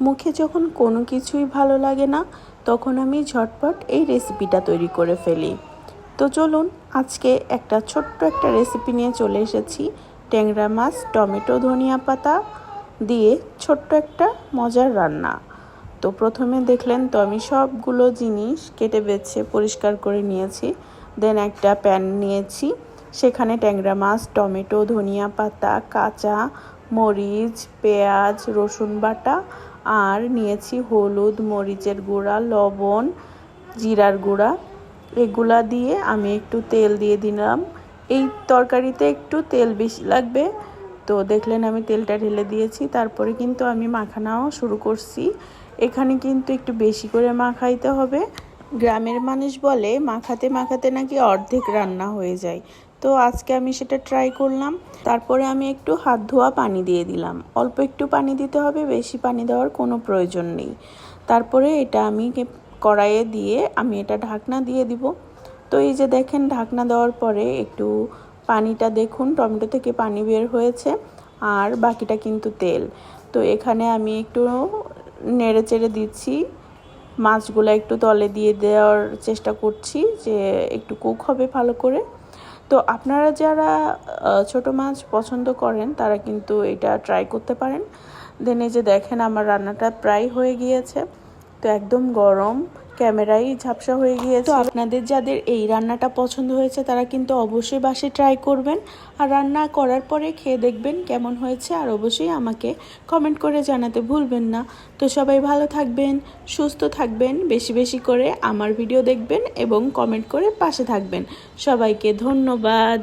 মুখে যখন কোনো কিছুই ভালো লাগে না, তখন আমি ঝটপট এই রেসিপিটা তৈরি করে ফেলি। তো চলুন, আজকে একটা ছোট্ট একটা রেসিপি নিয়ে চলে এসেছি। ট্যাংরা মাছ, টমেটো, ধনিয়া পাতা দিয়ে ছোট্ট একটা মজার রান্না। তো প্রথমে দেখলেন তো আমি সবগুলো জিনিস কেটে বেছে পরিষ্কার করে নিয়েছি। দেন একটা প্যান নিয়েছি। সেখানে ট্যাংরা মাছ, টমেটো, ধনিয়া পাতা, কাঁচা মরিচ, পেঁয়াজ, রসুন বাটা আর নিয়েছি হলুদ, মরিচের গুঁড়া, লবণ, জিরার গুঁড়া। এগুলা দিয়ে আমি একটু তেল দিয়ে দিলাম। এই তরকারিতে একটু তেল বেশি লাগবে। তো দেখলেন আমি তেলটা ঢেলে দিয়েছি। তারপরে কিন্তু আমি মাখানাও শুরু করছি। এখানে কিন্তু একটু বেশি করে মাখাইতে হবে। গ্রামের মানুষ বলে, মাখাতে মাখাতে নাকি অর্ধেক রান্না হয়ে যায়। তো আজকে আমি সেটা ট্রাই করলাম। তারপরে আমি একটু হাত ধোয়া পানি দিয়ে দিলাম। অল্প একটু পানি দিতে হবে, বেশি পানি দেওয়ার কোনো প্রয়োজন নেই। তারপরে এটা আমি কড়াইয়ে দিয়ে আমি এটা ঢাকনা দিয়ে দিব। তো এই যে দেখেন, ঢাকনা দেওয়ার পরে একটু পানিটা দেখুন, টমেটো থেকে পানি বের হয়েছে আর বাকিটা কিন্তু তেল। তো এখানে আমি একটু নেড়ে চেড়ে দিচ্ছি। মাছগুলো একটু তলে দিয়ে দেওয়ার চেষ্টা করছি যে একটু কুক হবে ভালো করে। তো আপনারা যারা ছোট মাছ পছন্দ করেন, তারা কিন্তু এটা ট্রাই করতে পারেন। দেন এই যে দেখেন, আমার রান্নাটা প্রায় হয়ে গিয়েছে। তো একদম গরম। ক্যামেরাই ঝাপসা হয়ে গিয়েছে। আপনাদের যাদের এই রান্নাটা পছন্দ হয়েছে, তারা কিন্তু অবশ্যই বাসে ট্রাই করবেন। আর রান্না করার পরে খেয়ে দেখবেন কেমন হয়েছে, আর অবশ্যই আমাকে কমেন্ট করে জানাতে ভুলবেন না। তো সবাই ভালো থাকবেন, সুস্থ থাকবেন, বেশি বেশি করে আমার ভিডিও দেখবেন এবং কমেন্ট করে পাশে থাকবেন। সবাইকে ধন্যবাদ।